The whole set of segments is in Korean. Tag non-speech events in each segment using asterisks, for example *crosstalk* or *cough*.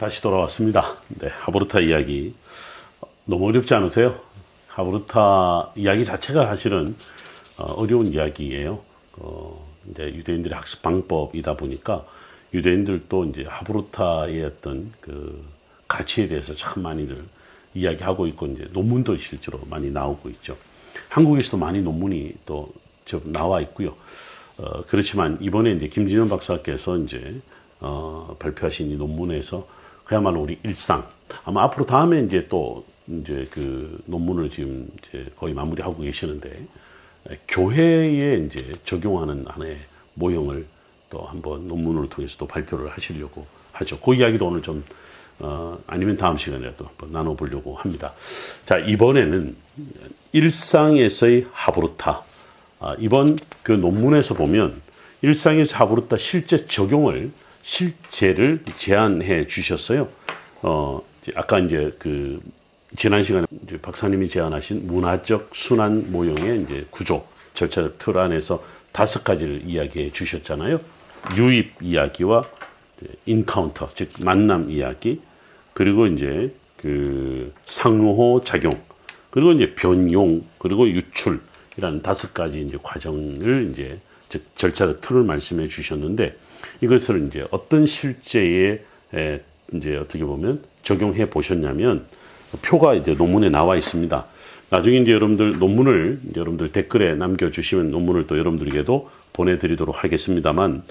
다시 돌아왔습니다. 네, 하브루타 이야기 너무 어렵지 않으세요? 하브루타 이야기 자체가 사실은 어, 어려운 이야기예요. 어, 이제 유대인들의 학습 방법이다 보니까 유대인들도 이제 하브루타의 어떤 그 가치에 대해서 참 많이들 이야기하고 있고 이제 논문도 실제로 많이 나오고 있죠. 한국에서도 많이 논문이 또좀 나와 있고요. 어, 그렇지만 이번에 이제 김진현 박사께서 이제 어, 발표하신 이 논문에서 그야말로 우리 일상 아마 앞으로 다음에 이제 또 이제 그 논문을 지금 이제 거의 마무리하고 계시는데 에, 교회에 이제 적용하는 하나의 모형을 또 한번 논문을 통해서 또 발표를 하시려고 하죠. 그 이야기도 오늘 좀 어, 아니면 다음 시간에라도 한번 나눠보려고 합니다. 자 이번에는 일상에서의 하브루타 아, 이번 그 논문에서 보면 일상에서 하브루타 실제 적용을 실제를 제안해 주셨어요. 어, 아까 이제 그 지난 시간에 이제 박사님이 제안하신 문화적 순환 모형의 이제 구조 절차적 틀 안에서 다섯 가지를 이야기해 주셨잖아요. 유입 이야기와 인카운터 즉 만남 이야기 그리고 이제 그 상호 작용 그리고 이제 변용 그리고 유출이라는 다섯 가지 이제 과정을 이제 즉 절차적 틀을 말씀해 주셨는데 이것을 이제 어떤 실제에 에, 이제 어떻게 보면 적용해 보셨냐면 표가 이제 논문에 나와 있습니다. 나중에 이제 여러분들 논문을 이제 여러분들 댓글에 남겨주시면 논문을 또 여러분들에게도 보내드리도록 하겠습니다만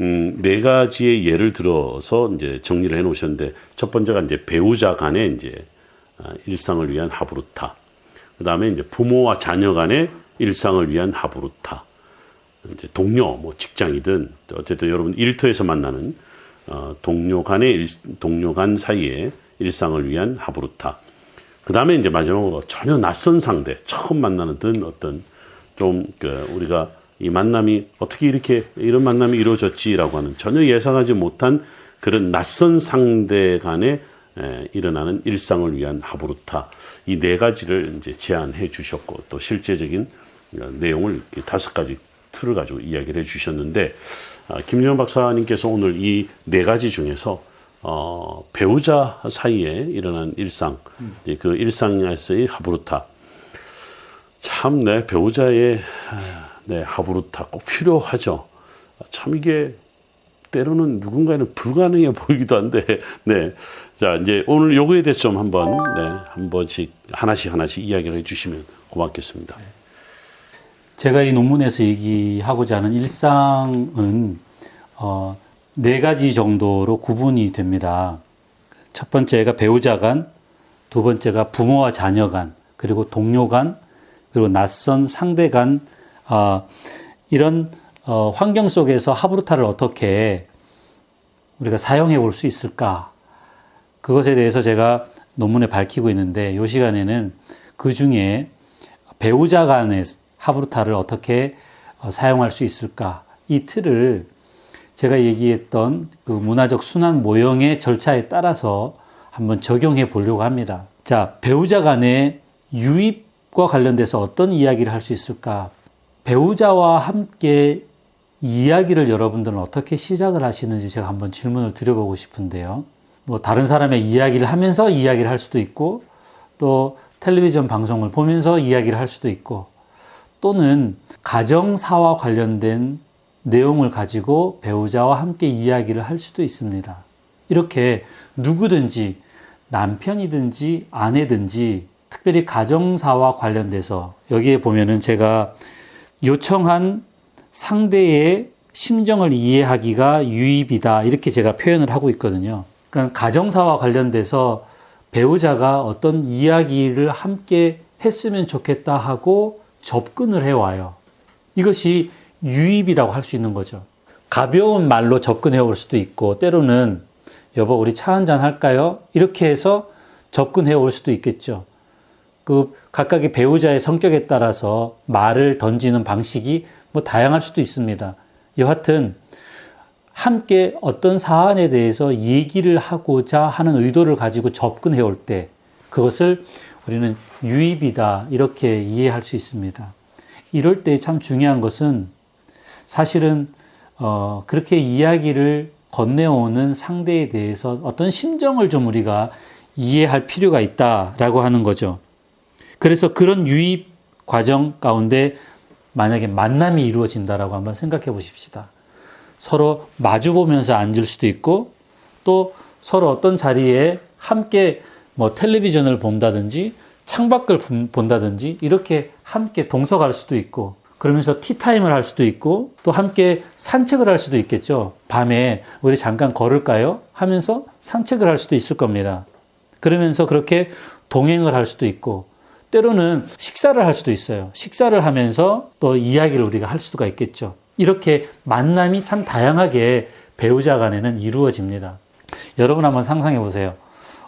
음, 네 가지의 예를 들어서 이제 정리를 해 놓으셨는데 첫 번째가 이제 배우자 간의 이제 아, 일상을 위한 하브루타. 그 다음에 이제 부모와 자녀 간의 일상을 위한 하브루타. 이제 동료, 뭐 직장이든 어쨌든 여러분 일터에서 만나는 어, 동료 간의 일, 동료 간 사이의 일상을 위한 하브루타. 그 다음에 이제 마지막으로 전혀 낯선 상대, 처음 만나는 든 어떤 좀 그 우리가 이 만남이 어떻게 이렇게 이런 만남이 이루어졌지라고 하는 전혀 예상하지 못한 그런 낯선 상대 간에 에, 일어나는 일상을 위한 하브루타 이 네 가지를 이제 제안해 주셨고 또 실제적인 어, 내용을 다섯 가지 틀을 가지고 이야기를 해 주셨는데 아, 김유영 박사님께서 오늘 이 네 가지 중에서 어, 배우자 사이에 일어난 일상, 그 일상에서의 하브루타. 참, 네, 배우자의, 아, 네, 하브루타 꼭 필요하죠. 참 이게 때로는 누군가에는 불가능해 보이기도 한데, *laughs* 네. 자, 이제 오늘 요거에 대해서 좀 한번, 네, 한 번씩, 하나씩 하나씩 이야기를 해 주시면 고맙겠습니다. 제가 이 논문에서 얘기하고자 하는 일상은 어, 네 가지 정도로 구분이 됩니다. 첫 번째가 배우자 간, 두 번째가 부모와 자녀 간, 그리고 동료 간, 그리고 낯선 상대 간, 어, 이런 어, 환경 속에서 하브루타를 어떻게 우리가 사용해 볼 수 있을까? 그것에 대해서 제가 논문에 밝히고 있는데, 이 시간에는 그 중에 배우자 간의 하브루타를 어떻게 어, 사용할 수 있을까? 이 틀을 제가 얘기했던 그 문화적 순환 모형의 절차에 따라서 한번 적용해 보려고 합니다. 자, 배우자 간의 유입과 관련돼서 어떤 이야기를 할 수 있을까? 배우자와 함께 이야기를 여러분들은 어떻게 시작을 하시는지 제가 한번 질문을 드려보고 싶은데요. 뭐 다른 사람의 이야기를 하면서 이야기를 할 수도 있고 또 텔레비전 방송을 보면서 이야기를 할 수도 있고 또는 가정사와 관련된 내용을 가지고 배우자와 함께 이야기를 할 수도 있습니다. 이렇게 누구든지 남편이든지 아내든지 특별히 가정사와 관련돼서 여기에 보면은 제가 요청한 상대의 심정을 이해하기가 유입이다 이렇게 제가 표현을 하고 있거든요. 그러니까 가정사와 관련돼서 배우자가 어떤 이야기를 함께 했으면 좋겠다 하고 접근을 해와요. 이것이 유입이라고 할 수 있는 거죠. 가벼운 말로 접근해 올 수도 있고, 때로는, 여보, 우리 차 한잔 할까요? 이렇게 해서 접근해 올 수도 있겠죠. 그, 각각의 배우자의 성격에 따라서 말을 던지는 방식이 뭐 다양할 수도 있습니다. 여하튼, 함께 어떤 사안에 대해서 얘기를 하고자 하는 의도를 가지고 접근해 올 때, 그것을 우리는 유입이다. 이렇게 이해할 수 있습니다. 이럴 때 참 중요한 것은 사실은 어, 그렇게 이야기를 건네오는 상대에 대해서 어떤 심정을 좀 우리가 이해할 필요가 있다라고 하는 거죠. 그래서 그런 유입 과정 가운데 만약에 만남이 이루어진다라고 한번 생각해 보십시다. 서로 마주 보면서 앉을 수도 있고 또 서로 어떤 자리에 함께 뭐 텔레비전을 본다든지 창밖을 본- 본다든지 이렇게 함께 동석할 수도 있고 그러면서 티타임을 할 수도 있고 또 함께 산책을 할 수도 있겠죠. 밤에 우리 잠깐 걸을까요? 하면서 산책을 할 수도 있을 겁니다. 그러면서 그렇게 동행을 할 수도 있고 때로는 식사를 할 수도 있어요. 식사를 하면서 또 이야기를 우리가 할 수가 있겠죠. 이렇게 만남이 참 다양하게 배우자 간에는 이루어집니다. 여러분 한번 상상해 보세요.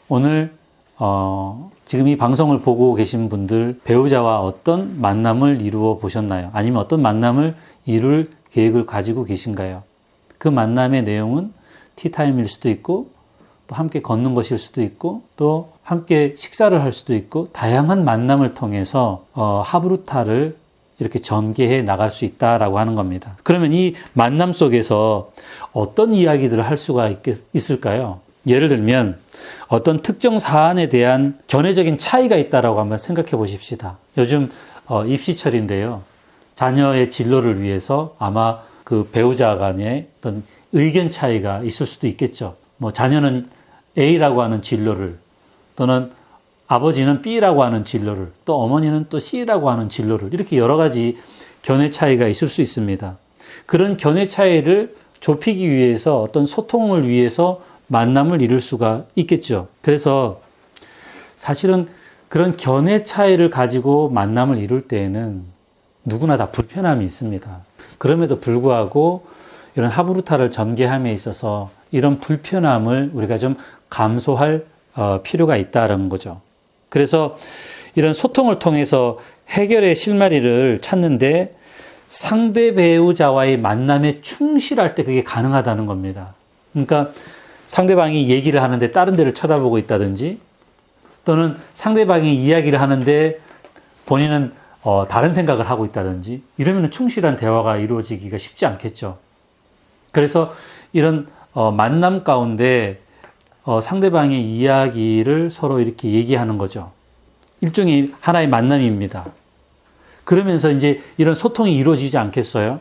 오늘 어, 지금 이 방송을 보고 계신 분들 배우자와 어떤 만남을 이루어 보셨나요? 아니면 어떤 만남을 이룰 계획을 가지고 계신가요? 그 만남의 내용은 티타임일 수도 있고 또 함께 걷는 것일 수도 있고 또 함께 식사를 할 수도 있고 다양한 만남을 통해서 어, 하브루타를 이렇게 전개해 나갈 수 있다라고 하는 겁니다. 그러면 이 만남 속에서 어떤 이야기들을 할 수가 있겠, 있을까요? 예를 들면 어떤 특정 사안에 대한 견해적인 차이가 있다라고 한번 생각해 보십시다. 요즘 어, 입시철인데요. 자녀의 진로를 위해서 아마 그 배우자 간의 어떤 의견 차이가 있을 수도 있겠죠. 뭐 자녀는 A라고 하는 진로를 또는 아버지는 B라고 하는 진로를 또 어머니는 또 C라고 하는 진로를 이렇게 여러 가지 견해 차이가 있을 수 있습니다. 그런 견해 차이를 좁히기 위해서 어떤 소통을 위해서 만남을 이룰 수가 있겠죠. 그래서 사실은 그런 견해 차이를 가지고 만남을 이룰 때에는 누구나 다 불편함이 있습니다. 그럼에도 불구하고 이런 하브루타를 전개함에 있어서 이런 불편함을 우리가 좀 감소할 어, 필요가 있다는 거죠. 그래서 이런 소통을 통해서 해결의 실마리를 찾는데 상대 배우자와의 만남에 충실할 때 그게 가능하다는 겁니다. 그러니까 상대방이 얘기를 하는데 다른 데를 쳐다보고 있다든지 또는 상대방이 이야기를 하는데 본인은 어, 다른 생각을 하고 있다든지 이러면 충실한 대화가 이루어지기가 쉽지 않겠죠. 그래서 이런 어, 만남 가운데 어, 상대방의 이야기를 서로 이렇게 얘기하는 거죠. 일종의 하나의 만남입니다. 그러면서 이제 이런 소통이 이루어지지 않겠어요?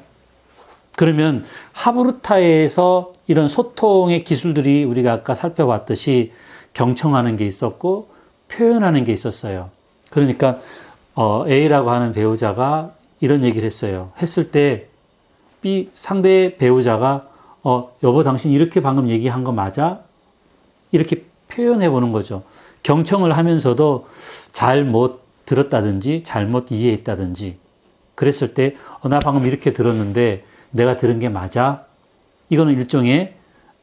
그러면 하브루타에서 이런 소통의 기술들이 우리가 아까 살펴봤듯이 경청하는 게 있었고 표현하는 게 있었어요. 그러니까 어, A라고 하는 배우자가 이런 얘기를 했어요. 했을 때 B 상대 배우자가 어, 여보 당신 이렇게 방금 얘기한 거 맞아? 이렇게 표현해 보는 거죠. 경청을 하면서도 잘 못 들었다든지 잘못 이해했다든지 그랬을 때, 어, 나 방금 이렇게 들었는데 내가 들은 게 맞아? 이거는 일종의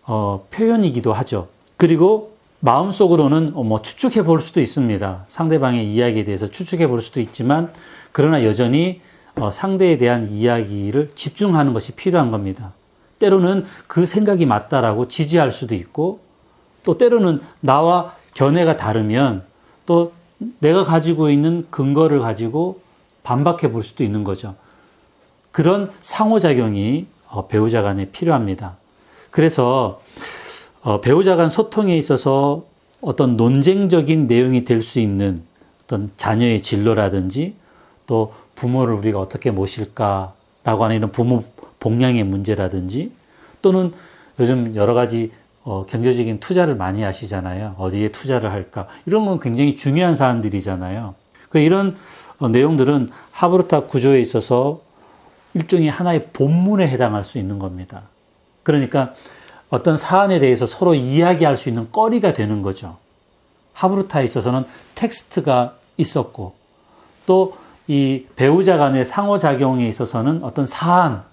어, 표현이기도 하죠. 그리고 마음속으로는 어, 뭐 추측해 볼 수도 있습니다. 상대방의 이야기에 대해서 추측해 볼 수도 있지만 그러나 여전히 어, 상대에 대한 이야기를 집중하는 것이 필요한 겁니다. 때로는 그 생각이 맞다라고 지지할 수도 있고 또 때로는 나와 견해가 다르면 또 내가 가지고 있는 근거를 가지고 반박해 볼 수도 있는 거죠. 그런 상호작용이 어, 배우자 간에 필요합니다. 그래서 어, 배우자 간 소통에 있어서 어떤 논쟁적인 내용이 될 수 있는 어떤 자녀의 진로라든지 또 부모를 우리가 어떻게 모실까라고 하는 이런 부모 복량의 문제라든지 또는 요즘 여러 가지 어, 경제적인 투자를 많이 하시잖아요. 어디에 투자를 할까? 이런 건 굉장히 중요한 사안들이잖아요. 그 이런 어, 내용들은 하브르타 구조에 있어서 일종의 하나의 본문에 해당할 수 있는 겁니다. 그러니까 어떤 사안에 대해서 서로 이야기할 수 있는 거리가 되는 거죠. 하브루타에 있어서는 텍스트가 있었고 또 이 배우자 간의 상호작용에 있어서는 어떤 사안,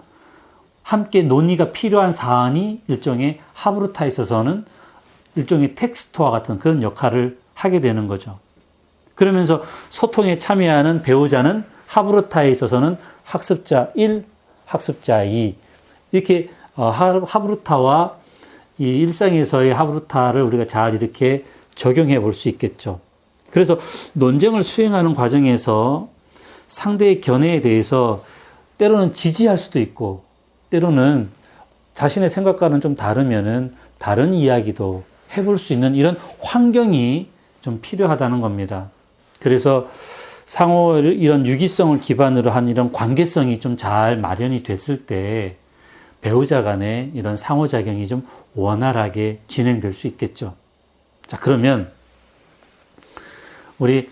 함께 논의가 필요한 사안이 일종의 하브루타에 있어서는 일종의 텍스트와 같은 그런 역할을 하게 되는 거죠. 그러면서 소통에 참여하는 배우자는 하브루타에 있어서는 학습자 1, 학습자 2 이렇게 어, 하- 하브루타와 이 일상에서의 하브루타를 우리가 잘 이렇게 적용해 볼 수 있겠죠. 그래서 논쟁을 수행하는 과정에서 상대의 견해에 대해서 때로는 지지할 수도 있고 때로는 자신의 생각과는 좀 다르면은 다른 이야기도 해볼 수 있는 이런 환경이 좀 필요하다는 겁니다. 그래서 상호 이런 유기성을 기반으로 한 이런 관계성이 좀 잘 마련이 됐을 때 배우자 간의 이런 상호작용이 좀 원활하게 진행될 수 있겠죠. 자, 그러면 우리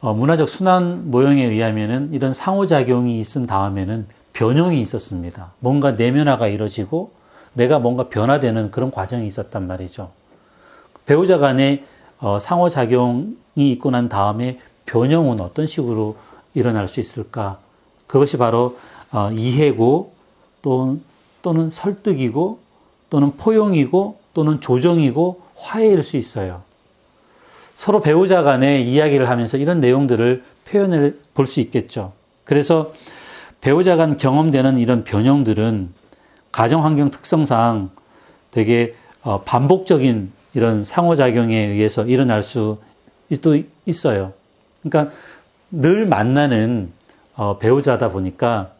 어, 문화적 순환 모형에 의하면은 이런 상호작용이 있은 다음에는 변형이 있었습니다. 뭔가 내면화가 이루어지고 내가 뭔가 변화되는 그런 과정이 있었단 말이죠. 배우자 간의 어, 상호작용이 있고 난 다음에 변형은 어떤 식으로 일어날 수 있을까? 그것이 바로 어, 이해고 또, 또는 설득이고 또는 포용이고 또는 조정이고 화해일 수 있어요. 서로 배우자 간에 이야기를 하면서 이런 내용들을 표현을 볼 수 있겠죠. 그래서 배우자 간 경험되는 이런 변형들은 가정 환경 특성상 되게 어, 반복적인 이런 상호작용에 의해서 일어날 수 또 있어요. 그러니까 늘 만나는 어, 배우자다 보니까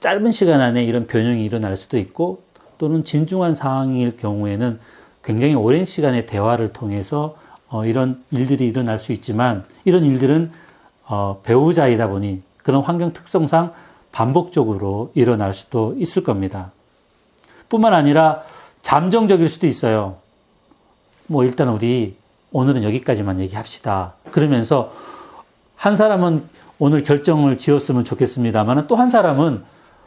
짧은 시간 안에 이런 변형이 일어날 수도 있고 또는 진중한 상황일 경우에는 굉장히 오랜 시간의 대화를 통해서 어, 이런 일들이 일어날 수 있지만 이런 일들은 어, 배우자이다 보니 그런 환경 특성상 반복적으로 일어날 수도 있을 겁니다. 뿐만 아니라 잠정적일 수도 있어요. 뭐 일단 우리 오늘은 여기까지만 얘기합시다. 그러면서 한 사람은 오늘 결정을 지었으면 좋겠습니다만 또 한 사람은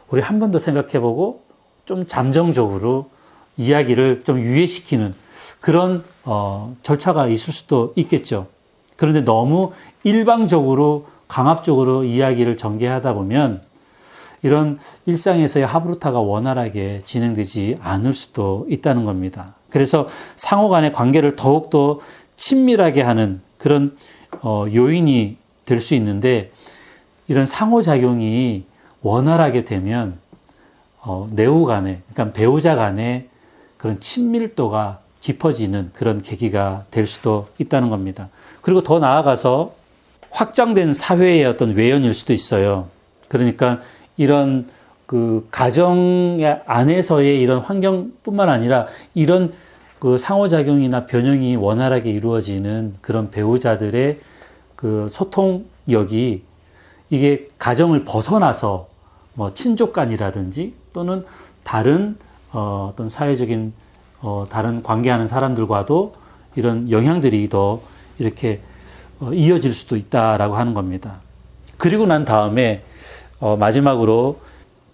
우리 한 번 더 생각해보고 좀 잠정적으로 이야기를 좀 유예시키는 그런 어, 절차가 있을 수도 있겠죠. 그런데 너무 일방적으로 강압적으로 이야기를 전개하다 보면 이런 일상에서의 하브루타가 원활하게 진행되지 않을 수도 있다는 겁니다. 그래서 상호 간의 관계를 더욱더 친밀하게 하는 그런 어, 요인이 될 수 있는데 이런 상호작용이 원활하게 되면 어, 내우 간에, 그러니까 배우자 간의 그런 친밀도가 깊어지는 그런 계기가 될 수도 있다는 겁니다. 그리고 더 나아가서 확장된 사회의 어떤 외연일 수도 있어요. 그러니까 이런 그 가정 안에서의 이런 환경뿐만 아니라 이런 그 상호작용이나 변형이 원활하게 이루어지는 그런 배우자들의 그 소통력이 이게 가정을 벗어나서 뭐 친족 간이라든지 또는 다른 어, 어떤 사회적인 어, 다른 관계하는 사람들과도 이런 영향들이 더 이렇게 어, 이어질 수도 있다라고 하는 겁니다. 그리고 난 다음에 어, 마지막으로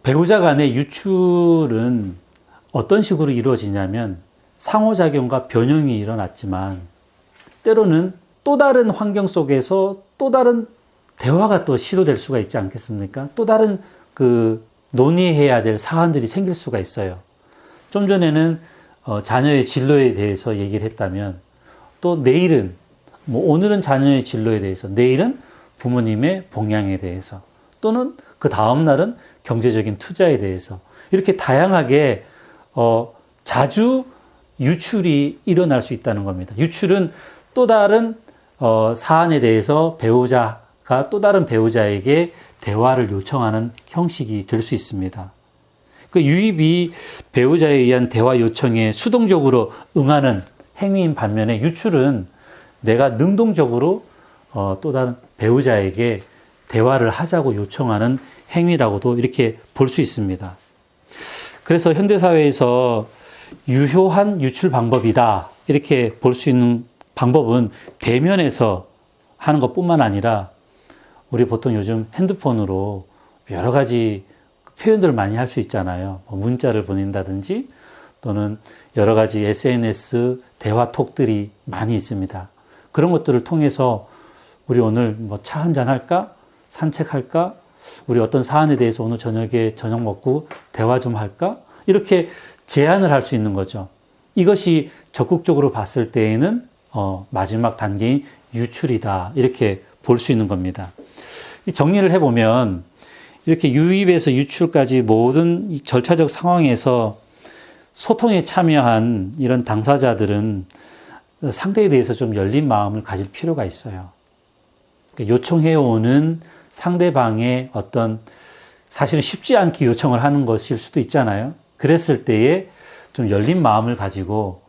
배우자 간의 유출은 어떤 식으로 이루어지냐면 상호작용과 변형이 일어났지만 때로는 또 다른 환경 속에서 또 다른 대화가 또 시도될 수가 있지 않겠습니까? 또 다른 그 논의해야 될 사안들이 생길 수가 있어요. 좀 전에는 어, 자녀의 진로에 대해서 얘기를 했다면 또 내일은 뭐 오늘은 자녀의 진로에 대해서 내일은 부모님의 봉양에 대해서 또는 그 다음 날은 경제적인 투자에 대해서 이렇게 다양하게 어, 자주 유출이 일어날 수 있다는 겁니다. 유출은 또 다른 어, 사안에 대해서 배우자가 또 다른 배우자에게 대화를 요청하는 형식이 될 수 있습니다. 그 유입이 배우자에 의한 대화 요청에 수동적으로 응하는 행위인 반면에 유출은 내가 능동적으로 어, 또 다른 배우자에게 대화를 하자고 요청하는 행위라고도 이렇게 볼 수 있습니다. 그래서 현대사회에서 유효한 유출 방법이다. 이렇게 볼 수 있는 방법은 대면에서 하는 것 뿐만 아니라 우리 보통 요즘 핸드폰으로 여러 가지 표현들을 많이 할 수 있잖아요. 뭐 문자를 보낸다든지 또는 여러 가지 SNS 대화 톡들이 많이 있습니다. 그런 것들을 통해서 우리 오늘 뭐 차 한잔 할까? 산책할까? 우리 어떤 사안에 대해서 오늘 저녁에 저녁 먹고 대화 좀 할까? 이렇게 제안을 할 수 있는 거죠. 이것이 적극적으로 봤을 때에는 어, 마지막 단계인 유출이다. 이렇게 볼 수 있는 겁니다. 정리를 해보면 이렇게 유입에서 유출까지 모든 절차적 상황에서 소통에 참여한 이런 당사자들은 상대에 대해서 좀 열린 마음을 가질 필요가 있어요. 그러니까 요청해오는 상대방의 어떤 사실은 쉽지 않게 요청을 하는 것일 수도 있잖아요. 그랬을 때에 좀 열린 마음을 가지고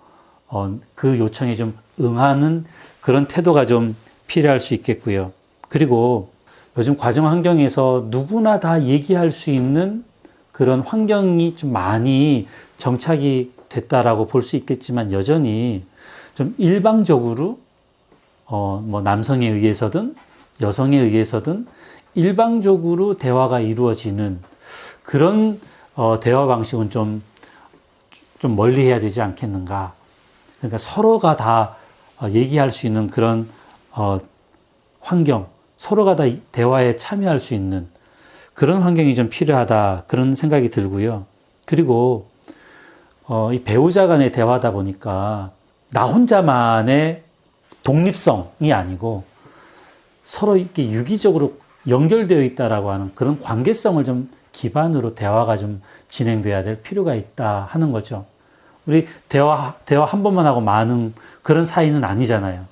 어, 그 요청에 좀 응하는 그런 태도가 좀 필요할 수 있겠고요. 그리고 요즘 과정 환경에서 누구나 다 얘기할 수 있는 그런 환경이 좀 많이 정착이 됐다라고 볼 수 있겠지만 여전히 좀 일방적으로 어, 뭐 남성에 의해서든 여성에 의해서든 일방적으로 대화가 이루어지는 그런 어, 대화 방식은 좀, 좀 멀리 해야 되지 않겠는가. 그러니까 서로가 다 어, 얘기할 수 있는 그런 어, 환경, 서로가 다 이- 대화에 참여할 수 있는 그런 환경이 좀 필요하다. 그런 생각이 들고요. 그리고 어, 이 배우자 간의 대화다 보니까 나 혼자만의 독립성이 아니고 서로 이렇게 유기적으로 연결되어 있다라고 하는 그런 관계성을 좀 기반으로 대화가 좀 진행돼야 될 필요가 있다 하는 거죠. 우리 대화, 대화 한 번만 하고 많은 그런 사이는 아니잖아요.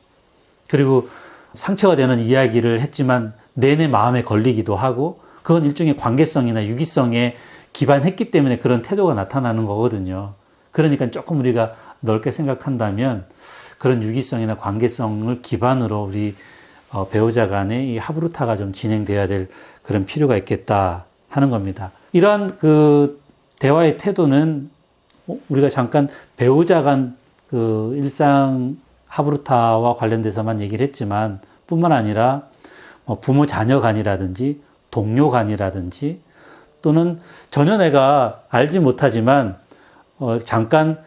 그리고 상처가 되는 이야기를 했지만 내내 마음에 걸리기도 하고 그건 일종의 관계성이나 유기성에 기반했기 때문에 그런 태도가 나타나는 거거든요. 그러니까 조금 우리가 넓게 생각한다면 그런 유기성이나 관계성을 기반으로 우리 어, 배우자 간의 이 하브루타가 좀 진행돼야 될 그런 필요가 있겠다 하는 겁니다. 이러한 그 대화의 태도는 어, 우리가 잠깐 배우자 간 그 일상 하브루타와 관련돼서만 얘기를 했지만 뿐만 아니라 뭐 부모 자녀 간이라든지 동료 간이라든지 또는 전혀 내가 알지 못하지만 어, 잠깐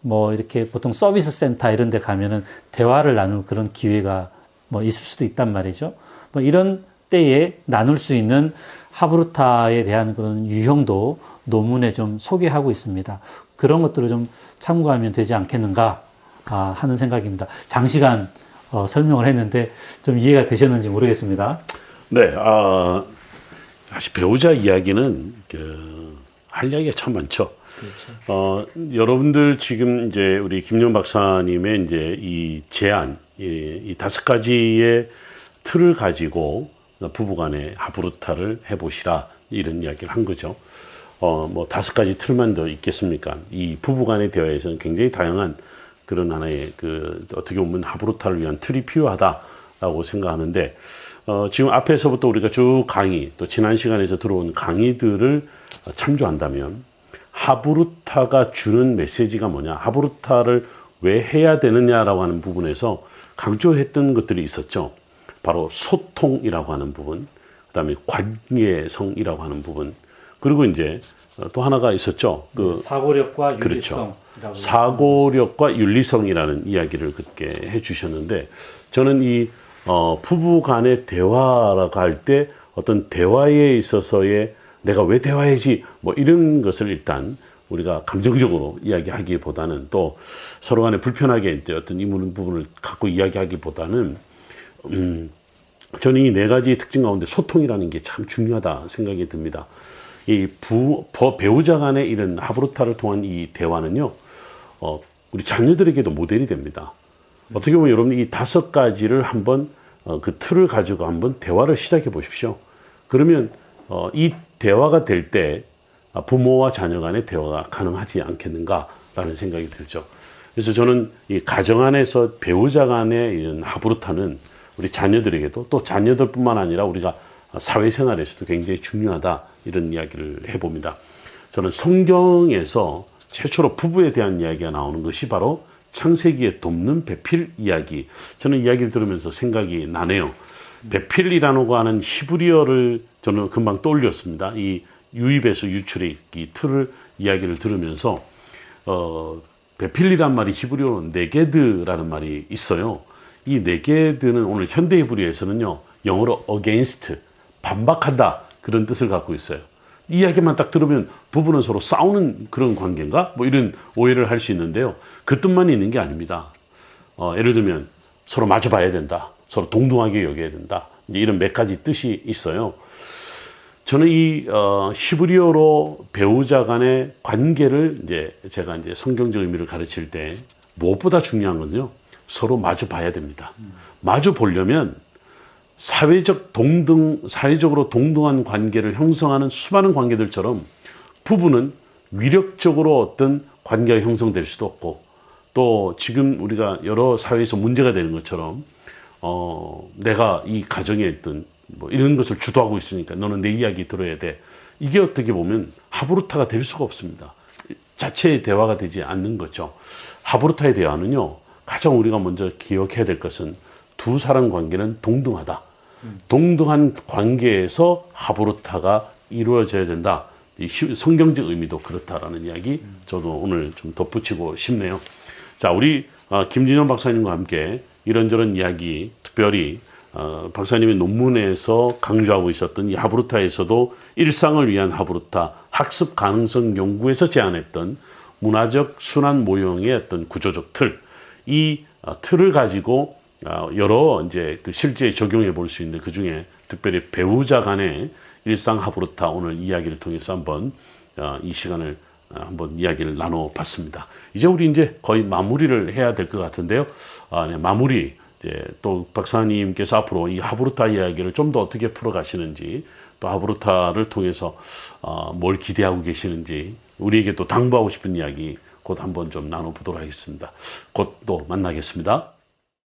뭐 이렇게 보통 서비스 센터 이런 데 가면은 대화를 나눌 그런 기회가 뭐 있을 수도 있단 말이죠. 뭐 이런 때에 나눌 수 있는 하브루타에 대한 그런 유형도 논문에 좀 소개하고 있습니다. 그런 것들을 좀 참고하면 되지 않겠는가 아, 하는 생각입니다. 장시간 어, 설명을 했는데 좀 이해가 되셨는지 모르겠습니다. 네, 아, 사실 배우자 이야기는 그, 할 이야기가 참 많죠. 어, 여러분들 지금 이제 우리 김용 박사님의 이제 이 제안, 이, 이 다섯 가지의 틀을 가지고 부부간의 하브루타를 해보시라 이런 이야기를 한 거죠. 어, 뭐 다섯 가지 틀만 더 있겠습니까? 이 부부간의 대화에서는 굉장히 다양한 그런 하나의 그 어떻게 보면 하브루타를 위한 틀이 필요하다라고 생각하는데 어, 지금 앞에서부터 우리가 쭉 강의 또 지난 시간에서 들어온 강의들을 참조한다면 하브루타가 주는 메시지가 뭐냐 하브루타를 왜 해야 되느냐라고 하는 부분에서 강조했던 것들이 있었죠. 바로 소통이라고 하는 부분, 그 다음에 관계성이라고 하는 부분, 그리고 이제 또 하나가 있었죠. 그 사고력과 그렇죠. 사고력과 윤리성이라는 이야기를 그렇게 해주셨는데 저는 이 어, 부부 간의 대화라고 할 때 어떤 대화에 있어서의 내가 왜 대화해야지 뭐 이런 것을 일단 우리가 감정적으로 이야기하기보다는 또 서로 간에 불편하게 어떤 이 부분을 갖고 이야기하기보다는 음, 저는 이 네 가지 특징 가운데 소통이라는 게 참 중요하다 생각이 듭니다. 이 부, 버- 배우자 간의 이런 하브루타를 통한 이 대화는요, 어, 우리 자녀들에게도 모델이 됩니다. 어떻게 보면 여러분 이 다섯 가지를 한번 어, 그 틀을 가지고 한번 대화를 시작해 보십시오. 그러면 어, 이 대화가 될 때 부모와 자녀 간의 대화가 가능하지 않겠는가라는 생각이 들죠. 그래서 저는 이 가정 안에서 배우자 간의 이런 하브루타는 우리 자녀들에게도 또 자녀들뿐만 아니라 우리가 사회생활에서도 굉장히 중요하다 이런 이야기를 해봅니다. 저는 성경에서 최초로 부부에 대한 이야기가 나오는 것이 바로 창세기의 돕는 배필 이야기. 저는 이야기를 들으면서 생각이 나네요. 배필이라는 거 하는 히브리어를 저는 금방 떠올렸습니다. 이 유입에서 유출의 이 틀을 이야기를 들으면서 어, 베필리란 말이 히브리어로 네게드라는 말이 있어요. 이 네게드는 오늘 현대 히브리어에서는요, 영어로 against, 반박한다. 그런 뜻을 갖고 있어요. 이 이야기만 딱 들으면 부부는 서로 싸우는 그런 관계인가? 뭐 이런 오해를 할 수 있는데요. 그 뜻만 있는 게 아닙니다. 어, 예를 들면 서로 마주 봐야 된다. 서로 동등하게 여겨야 된다. 이런 몇 가지 뜻이 있어요. 저는 이 어, 히브리어로 배우자 간의 관계를 이제 제가 이제 성경적 의미를 가르칠 때 무엇보다 중요한 건요. 서로 마주 봐야 됩니다. 마주 보려면 사회적 동등 사회적으로 동등한 관계를 형성하는 수많은 관계들처럼 부부는 위력적으로 어떤 관계가 형성될 수도 없고 또 지금 우리가 여러 사회에서 문제가 되는 것처럼 어 내가 이 가정에 있던 뭐 이런 것을 주도하고 있으니까 너는 내 이야기 들어야 돼. 이게 어떻게 보면 하브루타가 될 수가 없습니다. 자체의 대화가 되지 않는 거죠. 하브루타의 대화는요, 가장 우리가 먼저 기억해야 될 것은 두 사람 관계는 동등하다. 동등한 관계에서 하브루타가 이루어져야 된다. 성경적 의미도 그렇다라는 이야기 저도 오늘 좀 덧붙이고 싶네요. 자, 우리 어, 김진영 박사님과 함께 이런저런 이야기, 특별히 어, 박사님의 논문에서 강조하고 있었던 이 하브루타에서도 일상을 위한 하브루타 학습 가능성 연구에서 제안했던 문화적 순환 모형의 어떤 구조적 틀, 이 어, 틀을 가지고 어, 여러 이제 그 실제 적용해 볼 수 있는 그 중에 특별히 배우자 간의 일상 하브루타 오늘 이야기를 통해서 한번 어, 이 시간을 어, 한번 이야기를 나눠봤습니다. 이제 우리 이제 거의 마무리를 해야 될 것 같은데요. 아, 네, 마무리 이제 또 박사님께서 앞으로 이 하브루타 이야기를 좀 더 어떻게 풀어가시는지 또 하브루타를 통해서 어, 뭘 기대하고 계시는지 우리에게 또 당부하고 싶은 이야기 곧 한번 좀 나눠보도록 하겠습니다. 곧 또 만나겠습니다.